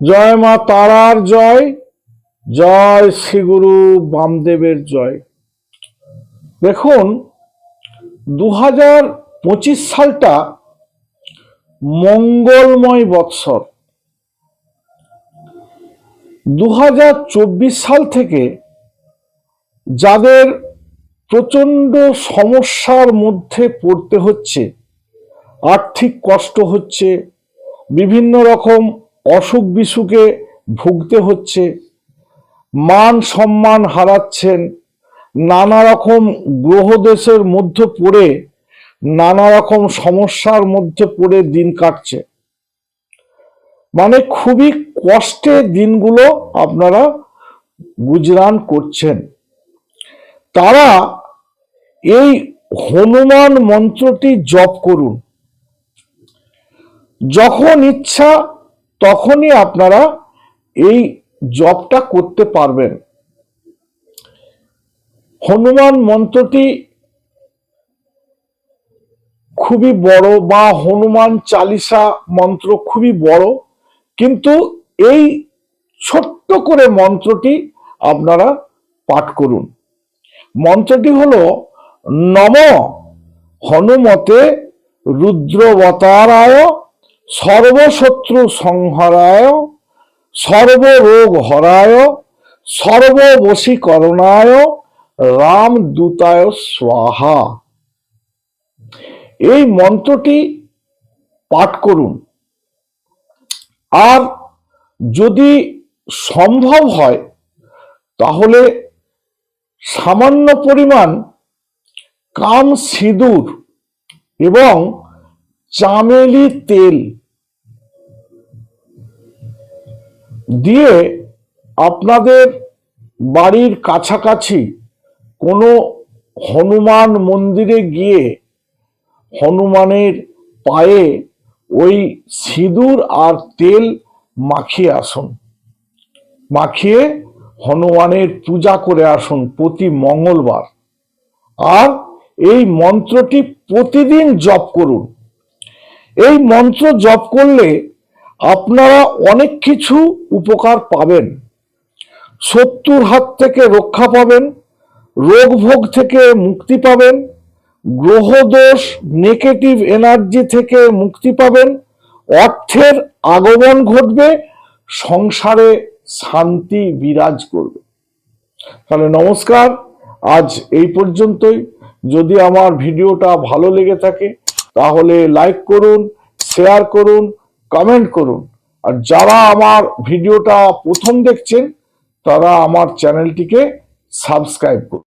জয় মা তারার জয় জয় শ্রীগুরু বামদেবের জয়। দেখুন দু পঁচিশ সালটা মঙ্গলময় বৎসর। দু হাজার চব্বিশ সাল থেকে যাদের প্রচণ্ড সমস্যার মধ্যে পড়তে হচ্ছে, আর্থিক কষ্ট হচ্ছে বিভিন্ন রকম অসুখ বিসুখে ভুগতে হচ্ছে, মান সম্মান হারাচ্ছেন, নানা রকম গ্রহদেশের মধ্যে পড়ে, নানা রকম সমস্যার মধ্যে পড়ে দিন কাটছে। মানে খুবই কষ্টে দিনগুলো আপনারা গুজরান করছেন। তারা এই হনুমান মন্ত্রটি জপ করুন। যখন ইচ্ছা তখনই আপনারা এই জপটা করতে পারবেন। হনুমান মন্ত্রটি খুবই বড় বা হনুমান চালিসা মন্ত্র খুবই বড়, কিন্তু এই ছোট্ট করে মন্ত্রটি আপনারা পাঠ করুন। মন্ত্রটি হলো, নম হনুমতে রুদ্রবতারায় সর্বশত্রু সংহরায়, সর্বরোগ হরায়, সর্ববশীকরণায় রামদূতায় স্বাহা। এই মন্ত্রটি পাঠ করুন। আর যদি সম্ভব হয়, তাহলে সামান্য পরিমাণ কাম সিঁদুর এবং চামেলি তেল দিয়ে আপনাদের বাড়ির কাছাকাছি কোনো হনুমান মন্দিরে গিয়ে হনুমানের পায়ে ওই সিঁদুর আর তেল মাখিয়ে আসুন। মাখিয়ে হনুমানের পূজা করে আসুন প্রতি মঙ্গলবার। আর এই মন্ত্রটি প্রতিদিন জপ করুন। এই মন্ত্র জপ করলে আপনারা অনেক কিছু উপকার পাবেন। শত্রুর হাত থেকে রক্ষা পাবেন, রোগ ভোগ থেকে মুক্তি পাবেন গ্রহদোষ নেগেটিভ এনার্জি থেকে মুক্তি পাবেন, অর্থের আগমন ঘটবে, সংসারে শান্তি বিরাজ করবে। তাহলে নমস্কার, আজ এই পর্যন্তই। যদি আমার ভিডিওটা ভালো লেগে থাকে তাহলে লাইক করুন শেয়ার করুন কমেন্ট করুন। আর যারা আমার ভিডিওটা প্রথম দেখছেন, তারা আমার চ্যানেলটিকে সাবস্ক্রাইব করুন।